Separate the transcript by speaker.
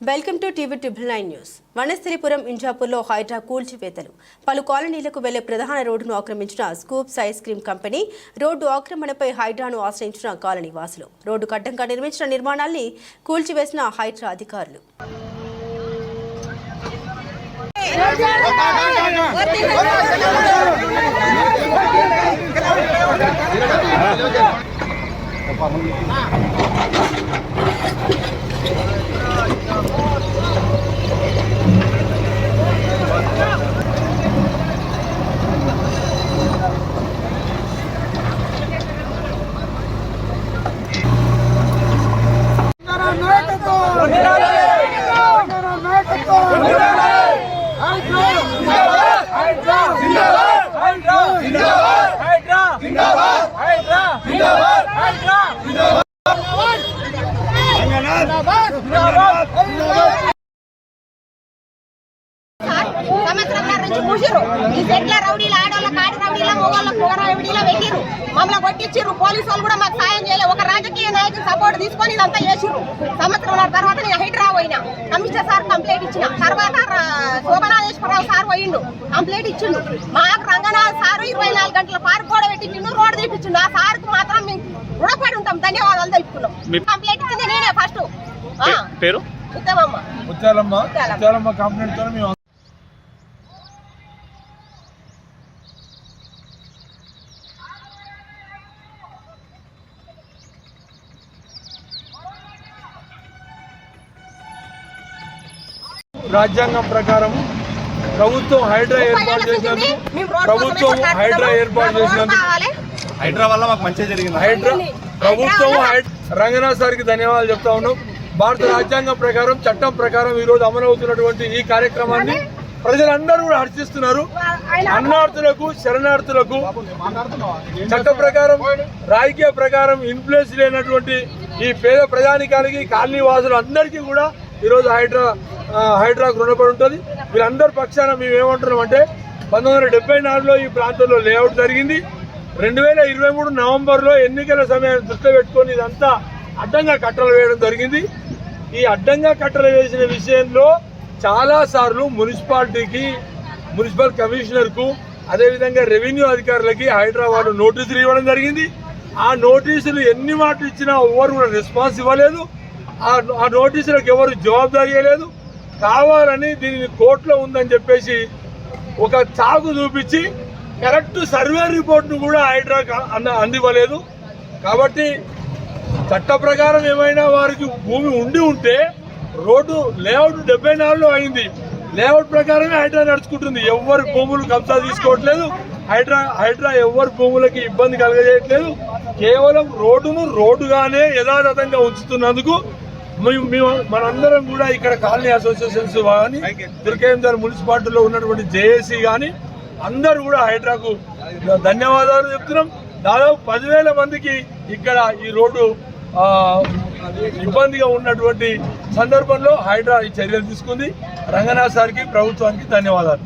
Speaker 1: Welcome to TV triple nine news. Vanasthalipuram ఇంజాపూర్లో Hydraa కూల్చివేతలు. పలు కాలనీలకు వెళ్ళే ప్రధాన రోడ్డును ఆక్రమించిన scoops ice cream company road ఆక్రమణపై హైడ్రాను ఆశ్రయించిన కాలనీ వాసులు రోడ్డు కడ్డంగా నిర్మించిన నిర్మాణాల్ని కూల్చివేసిన హైడ్రా అధికారులు.
Speaker 2: సంవత్సరంన్నర నుంచి మూసిర్రు ఈ సెట్ల రౌడీలు ఆడోళ్ళ కాడి రౌడీల మొగోళ్ళ పొగ రౌడీల పెట్టిర్రు మమ్మల్ని కొట్టించిర్రు. పోలీసు వాళ్ళు కూడా మాకు సాయం చేయలేదు ఒక రాజకీయ నాయకుని సపోర్ట్ తీసుకొని ఇదంతా చేసిర్రు. సంవత్సరంన్నర తర్వాత నేను హైడ్రా పోయినా. కమిషనర్ సార్ కంప్లైంట్ ఇచ్చిన. తర్వాత శోభనాథేశ్వరరావు సార్ పోయిండు. కంప్లైంట్ ఇచ్చిండు. మాకు రంగనాథ్ సార్ ఇరవై నాలుగు గంటల పార్క్ కూడా పెట్టించిండు రోడ్డు తీపించిండు ఆ సార్కు మాత్రం మేము రుణపడి ఉంటాం. ధన్యవాదాలు తెలుపుకున్నాం. కంప్లైంట్ ఇచ్చింది నేనే ఫస్ట్
Speaker 3: పేరు?
Speaker 2: ఉత్తమమ్మ.
Speaker 4: ముత్యాలమ్మ.
Speaker 2: ముత్యాలమ్మ
Speaker 4: కంప్లైంట్తో మేము రాజ్యాంగం ప్రకారం ప్రభుత్వం హైడ్రా ఏర్పాటు చేసినందుకు ప్రభుత్వం హైడ్రా ఏర్పాటు చేసినందుకు
Speaker 3: హైడ్రా వల్ల మాకు మంచి జరిగింది.
Speaker 4: హైడ్రా ప్రభుత్వం హైడ్- రంగనాథ్ సార్కి ధన్యవాదాలు చెప్తా ఉన్నాం. భారత రాజ్యాంగం ప్రకారం చట్టం ప్రకారం ఈ రోజు అమలవుతున్నటువంటి ఈ కార్యక్రమాన్ని ప్రజలందరూ కూడా హర్షిస్తున్నారు. అన్నార్థులకు శరణార్థులకు చట్ట ప్రకారం రాజకీయ ప్రకారం ఇన్ఫ్లుయెన్స్ లేనటువంటి ఈ పేద ప్రజానికానికి కాలనీ వాసులు అందరికీ కూడా ఈరోజు హైడ్రా హైడ్రాకు రుణపడి ఉంటుంది. వీళ్ళందరి పక్షాన మేము ఏమంటున్నాం అంటే పంతొమ్మిది వందల డెబ్బై నాలుగులో ఈ ప్రాంతంలో లేఅవుట్ జరిగింది. రెండు వేల ఇరవై మూడు నవంబర్లో ఎన్నికల సమయాన్ని దృష్టిలో పెట్టుకొని ఇదంతా అడ్డంగా కట్టలు వేయడం జరిగింది. ఈ అడ్డంగా కట్టలు వేసిన విషయంలో చాలా సార్లు మున్సిపాలిటీకి మున్సిపల్ కమిషనర్కు అదేవిధంగా రెవెన్యూ అధికారులకి హైదరాబాద్ నోటీసులు ఇవ్వడం జరిగింది. ఆ నోటీసులు ఎన్ని మాటలు ఇచ్చినా ఎవరు కూడా రెస్పాన్స్ ఇవ్వలేదు. ఆ నోటీసులకు ఎవరు జవాబుదారీ ఇవ్వలేదు కావాలని దీనిని కోర్టులో ఉందని చెప్పేసి ఒక చాకు చూపించి కరెక్ట్ సర్వే రిపోర్ట్ను కూడా హైడ్రా అంద అందివ్వలేదు. కాబట్టి చట్ట ప్రకారం ఏమైనా వారికి భూమి ఉండి ఉంటే రోడ్డు లేఅవుట్ డెబ్బై నాలుగులో అయింది. లేఅవుట్ ప్రకారమే హైడ్రా నడుచుకుంటుంది. ఎవరు భూములు కబ్జా తీసుకోవట్లేదు. హైడ్రా హైడ్రా ఎవరు భూములకి ఇబ్బంది కలగజేయట్లేదు. కేవలం రోడ్డును రోడ్డుగానే యథాతథంగా ఉంచుతున్నందుకు మేము మనందరం కూడా ఇక్కడ కాలనీ అసోసియేషన్స్ కానీ దుర్గేందర్ మున్సిపాలిటీలో ఉన్నటువంటి జేఏసీ కానీ అందరూ కూడా హైడ్రాకు ధన్యవాదాలు చెప్తున్నాం. దాదాపు పదివేల మందికి ఇక్కడ ఈ రోడ్డు ఇబ్బందిగా ఉన్నటువంటి సందర్భంలో హైడ్రా ఈ చర్యలు తీసుకుంది. రంగనాథ్ సార్కి ప్రభుత్వానికి ధన్యవాదాలు.